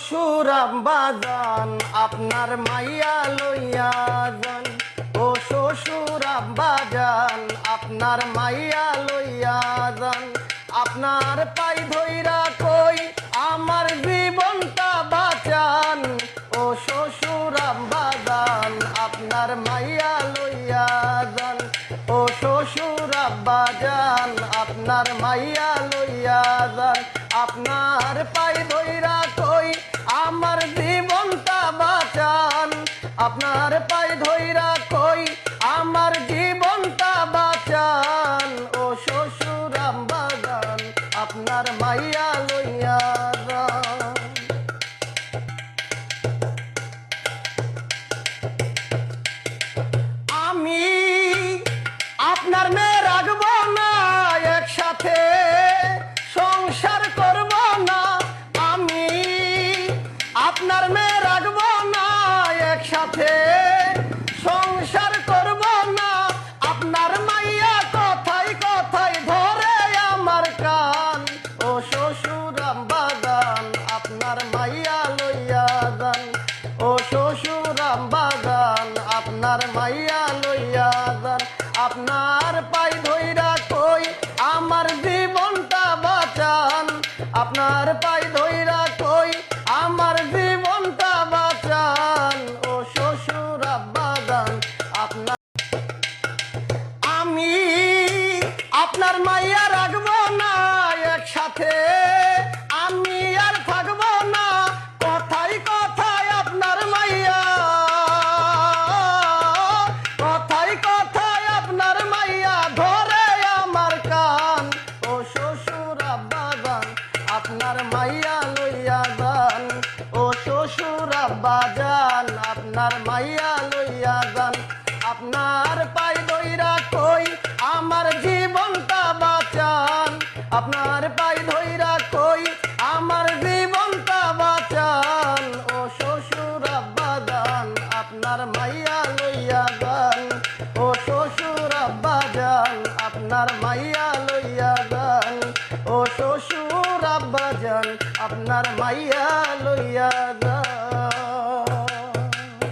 শ্বশুর আব্বাজান আপনার মাইয়া লইয়া যান। ও শ্বশুর আব্বাজান আপনার মাইয়া লইয়া যান। আপনার পাই ধইরা কই আমার জীবনটা বাঁচান। ও শ্বশুর আব্বাজান আপনার মাইয়া লইয়া যান। ও শ্বশুর আব্বাজান আপনার মাইয়া লইয়া যান। আপনার পাই ধইরা আপনার পায়ে ধৈরা কই, আমার জীবনটা বাঁচান। ও শ্বশুর বাগান আপনার মাইয়া লইয়া আমি আপনার মেয়ে একসাথে সংসার করব না। আপনার মাইয়া কথাই কথাই ধরে আমার কান। ও শ্বশুর বাগান আপনার মাইয়া লইয়া যান। ও শ্বশুর বাগান আপনার মাইয়া লইয়া যান। আপনার পাই ধইরা কই আমার জীবনটা বাঁচান। আপনার পাই আপনার মাইয়া রাখব না, একসাথে। আমি আর থাকব না, কথাই কথাই আপনার মাইয়া। কথাই কথাই আপনার মাইয়া, ধরে আমার কান। ও শ্বশুর আব্বাজান আপনার মাইয়া লইয়া যান। ও শ্বশুর আব্বাজান আপনার মাইয়া মাইয়া লইয়া যান। ও শ্বশুর আব্বাজান আপনার মাইয়া লইয়া যান। ও শ্বশুর আব্বাজান আপনার মাইয়া লইয়া যান।